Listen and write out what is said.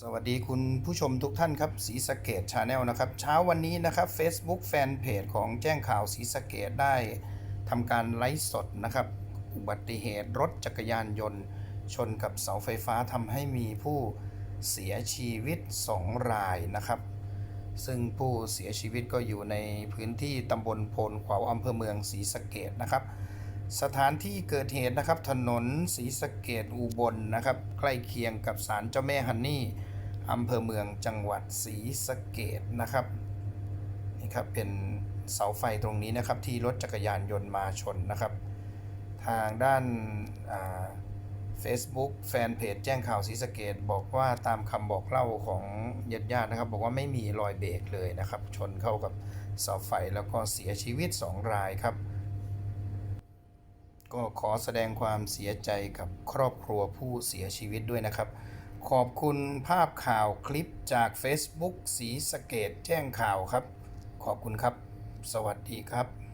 สวัสดีคุณผู้ชมทุกท่านครับสีสเกตชาแนลนะครับ เช้าวันนี้นะครับ Facebook แฟนเพจของแจ้งข่าวสีสเกตได้ทำการไลฟ์สดนะครับ อุบัติเหตุรถจักรยานยนต์ ชนกับเสาไฟฟ้าทำให้มีผู้เสียชีวิต 2 รายนะครับ ซึ่งผู้เสียชีวิตก็อยู่ในพื้นที่ตำบลโพนขวาวอำเภอเมืองศรีสะเกดนะครับ สถานที่เกิดเหตุนะครับ ถนนศรีสะเกดอุบลนะครับ ใกล้เคียงกับศาลเจ้าแม่ฮันนี่อำเภอเมืองจังหวัดศรีสะเกดนะครับนี่ครับเป็นเสาไฟตรงนี้นะครับ ที่รถจักรยานยนต์มาชนนะครับ ทางด้านเฟซบุ๊กแฟนเพจแจ้งข่าวศรีสะเกดบอกว่าตามคำบอกเล่าของญาติญาตินะครับ บอกว่าไม่มีรอยเบรกเลยนะครับ ชนเข้ากับเสาไฟแล้วก็เสียชีวิต 2 รายครับ ก็ขอแสดงความเสียใจกับครอบครัวผู้เสียชีวิตด้วยนะครับ ขอบคุณภาพข่าวคลิปจาก Facebook สีสเกตแจ้งข่าวครับ ขอบคุณครับ สวัสดีครับ